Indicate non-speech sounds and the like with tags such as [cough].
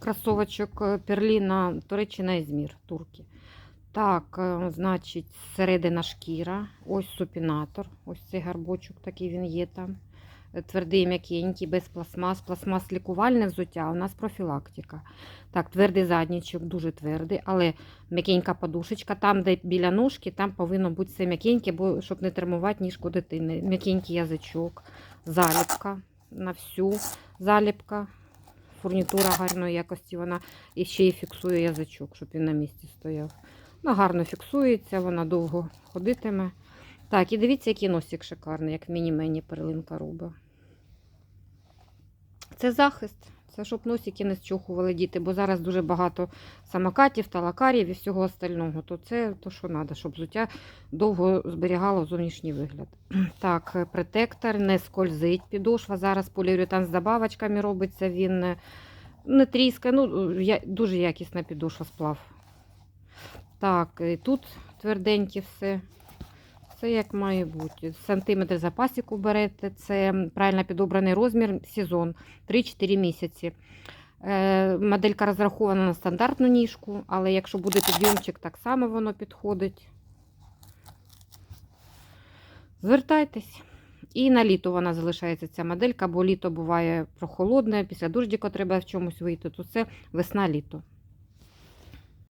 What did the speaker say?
кросовочок е, Перліна, Туреччина Ізмір, турки. Так, е, значить, середина шкіра. Ось супінатор. Ось цей гарбочок, такий він є там. Е, Твердий, м'якенький, без пластмас. Пластмас лікувальне взуття, у нас профілактика. Так, твердий заднічок, дуже твердий, але м'якенька подушечка. Там, де біля ножки, там повинно бути все м'якеньке, бо щоб не травмувати ніжку дитини. М'якенький язичок, заліпка на всю заліпка. Фурнітура гарної якості, вона і ще й фіксує язичок, щоб він на місці стояв. Вона гарно фіксується, вона довго ходитиме. Так, і дивіться, який носик шикарний, як міні-мені перлинка руба. Це захист. Це щоб носики не зчухували діти, бо зараз дуже багато самокатів, талакарів і всього остального. То це то, що треба, щоб взуття довго зберігало зовнішній вигляд. [clears throat] Так, е, протектор не скользить підошва. Зараз поліуретан з добавочками робиться, він не, не тріскає. Ну, я, дуже якісна підошва сплав. Так, і тут тверденьке все. Все як має бути. Сантиметр запасіку берете. Це правильно підобраний розмір, сезон 3-4 місяці. Е, моделька розрахована на стандартну ніжку, але якщо буде підйомчик, так само воно підходить. Звертайтесь. І на літо вона залишається ця моделька, бо літо буває прохолодне, після дождіка треба в чомусь вийти, то це весна-літо.